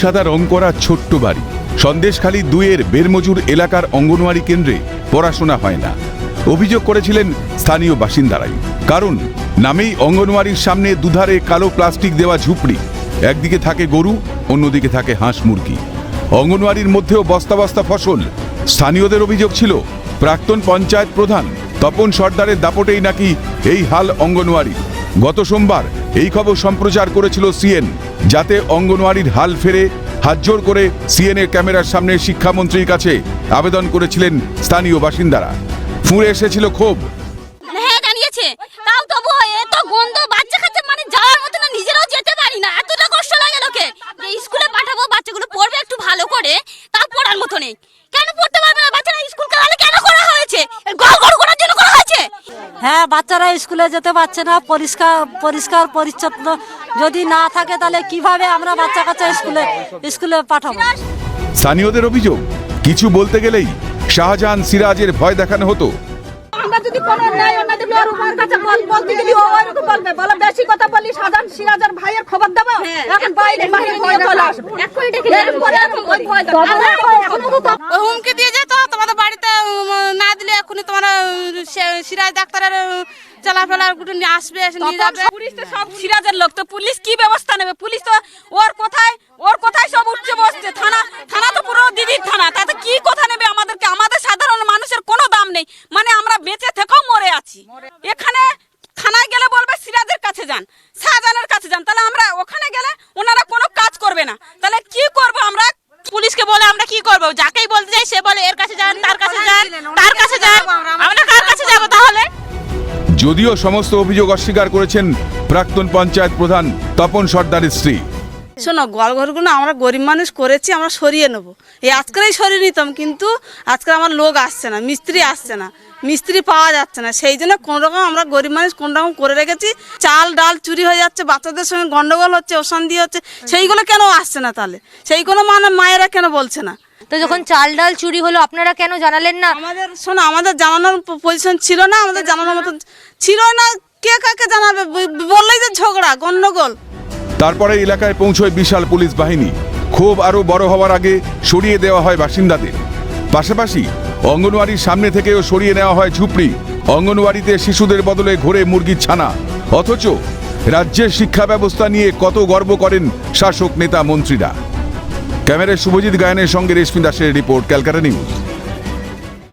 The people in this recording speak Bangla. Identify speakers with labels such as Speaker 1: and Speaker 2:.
Speaker 1: সাদা রং করা ছোট্ট বাড়ি। সন্দেশখালী দুইয়ের বেরমজুর এলাকার অঙ্গনওয়াড়ি কেন্দ্রে পড়াশোনা হয় না। অভিযোগ করেছিলেন স্থানীয় বাসিন্দারাই। কারণ নামেই অঙ্গনওয়াড়ির সামনে দুধারে কালো প্লাস্টিক দেওয়া ঝুপড়ি। একদিকে থাকে গরু, অন্যদিকে থাকে হাঁস মুরগি। অঙ্গনওয়াড়ির মধ্যেও বস্তা বস্তা ফসল। স্থানীয়দের অভিযোগ ছিল, প্রাক্তন পঞ্চায়েত প্রধান তপন সর্দারের দাপটেই নাকি এই হাল অঙ্গনওয়াড়ি গত সোমবার এই খবর সম্প্রচার করেছিল সিএন। যাতে অঙ্গনওয়াড়ির হাল ফেরে হাতজোড় করে সিএনএর ক্যামেরার সামনে শিক্ষামন্ত্রীর কাছে আবেদন করেছিলেন স্থানীয় বাসিন্দারা। ফুঁড়ে এসেছিল ক্ষোভ।
Speaker 2: হ্যাঁ এত গন্ধ বাচ্চা কাচ্চা মানে না, নিজেরাও যেতে না। এতটা কষ্ট লাগে লোকে। স্কুলে পাঠাবো, বাচ্চাগুলো পড়বে একটু ভালো করে তা পড়ার মতো নেই। কেন পড়তে পারবে না বাচ্চারা? স্কুল কালে কেন করা হয়েছে এর গড় গড় করার জন্য করা হয়েছে
Speaker 3: হ্যাঁ বাচ্চারা স্কুলে যেতে পারছে না পরিষ্কার পরিষ্কার পরিচ্ছন্ন। যদি না থাকে তাহলে কীভাবে আমরা বাচ্চা কাচ্চা স্কুলে স্কুলে পাঠাবো?
Speaker 1: স্থানীয়দের অভিযোগ কিছু বলতে গেলেই শাহজাহান সিরাজের ভয় দেখানো হতো।
Speaker 4: আমরা যদি কোনো ন্যায় অন্যায় দেখলে ওর ওর কাছে বল বলতে গেলে ও ওরকম বলবে বলে বেশি কথা বললি সাজান সিরাজের ভাইয়ের খবর দেবো? এখন বাইরে বাইরে নিয়ে চলে আসবে।
Speaker 2: এক্ষুনি ডেকে
Speaker 4: এরপরে এখন ওই ভয় দেখাবে।
Speaker 5: ওই হুমকি দিয়ে যেত তোমাদের বাড়িতে সিরাজ ডাক্তারের চলাফেরার নিয়ে আসবে নিয়ে যাবে।
Speaker 4: পুলিশ তো সব সিরাজের লোক তো পুলিশ কি ব্যবস্থা নেবে? পুলিশ তো ওর কোথায় ওর কোথায় সব উঠছে বসছে? থানা থানা তো পুরো দিদির থানা তাতে কি কথা নেবে আমাদেরকে? আমাদের সাধারণ মানুষের কোনো দাম নেই। মানে আমরা বেঁচে থেকেও মরে আছি। এখানে থানায় গেলে বলবে সিরাজের কাছে যান শাহজাহানের কাছে যান। তাহলে আমরা ওখানে গেলে ওনারা কোনো কাজ করবে না। তাহলে কি করব আমরা?
Speaker 5: পুলিশকে বলে আমরা কি করব? যাকেই বলতে যাই সে বলে এর কাছে যান তার কাছে যান তার কাছে যান।
Speaker 1: যদিও সমস্ত অভিযোগ অস্বীকার করেছেন প্রাক্তন পঞ্চায়েত প্রধান তপন সর্দারের স্ত্রী।
Speaker 5: শোনো গোয়ালঘরগুলো আমরা গরিব মানুষ করেছি আমরা সরিয়ে নেব। এই আজকেরই সরিয়ে নিতাম কিন্তু আজকে আমার লোক আসছে না মিস্ত্রি আসছে না মিস্ত্রি পাওয়া যাচ্ছে না। সেই জন্য কোনো রকম আমরা গরিব মানুষ কোন রকম করে রেখেছি চাল ডাল চুরি হয়ে যাচ্ছে বাচ্চাদের সঙ্গে গন্ডগোল হচ্ছে অশান্তি হচ্ছে সেইগুলো কেন আসছে না তাহলে? সেইগুলো মানে মায়েরা কেন বলছে না?
Speaker 6: তো যখন চাল ডাল চুরি হলো আপনারা কেন জানালেন না?
Speaker 5: আমাদের শোনো আমাদের জানানোর পজিশন ছিল না আমাদের জানানোর মতো ছিল না কে কাকে জানাবে? বললেই যে ঝগড়া গন্ডগোল।
Speaker 1: তারপরে এলাকায় পৌঁছয় বিশাল পুলিশ বাহিনী। ক্ষোভ আরও বড় হওয়ার আগে সরিয়ে দেওয়া হয় বাসিন্দাদের। পাশাপাশি অঙ্গনওয়াড়ির সামনে থেকেও সরিয়ে নেওয়া হয় ঝুপড়ি। অঙ্গনওয়াড়িতে শিশুদের বদলে ঘোরে মুরগির ছানা। অথচ রাজ্যের শিক্ষা ব্যবস্থা নিয়ে কত গর্ব করেন শাসক নেতা মন্ত্রীরা। ক্যামেরায় শুভজিৎ গায়নের সঙ্গে রেশমি দাসের রিপোর্ট, ক্যালকাটা নিউজ।